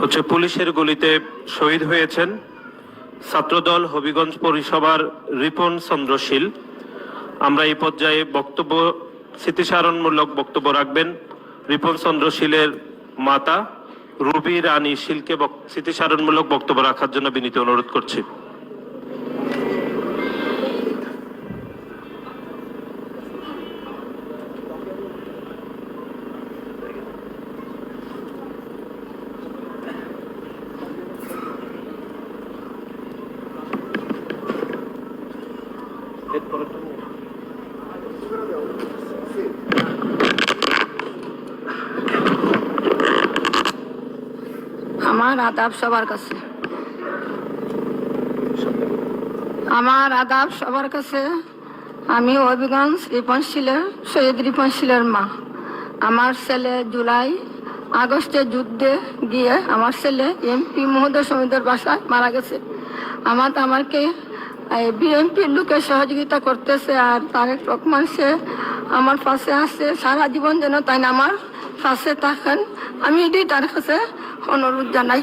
হচ্ছে পুলিশের গুলিতে শহীদ হয়েছেন ছাত্রদল হবিগঞ্জ পরিসভার রিপন চন্দ্রশীল আমরা এই পর্যায়ে বক্তব্য স্মৃতিসারণমূলক বক্তব্য রাখবেন। রিপন চন্দ্রশীলের মাতা রুবি রানী শিলকে স্মৃতিসারণমূলক বক্তব্য রাখার জন্য বিনীত অনুরোধ করছি। আমার আদাব সবার কাছে। আমার আদাব সবার কাছে। আমি হবিগঞ্জ রিপনশীলের, শহীদ রিপনশীলের মা। আমার ছেলে জুলাই আগস্টে যুদ্ধে গিয়ে আমার ছেলে এমপি মহোদয় সমিতির বাসায় মারা গেছে। আমার আমাকে বিএনপির লোকে সহযোগিতা করতেছে আর তারেক রহমান সে আমার পাশে আছে। সারা জীবন যেন তাই আমার পাশে থাকেন। আমি এটি তার কাছে অনুরোধ জানাই।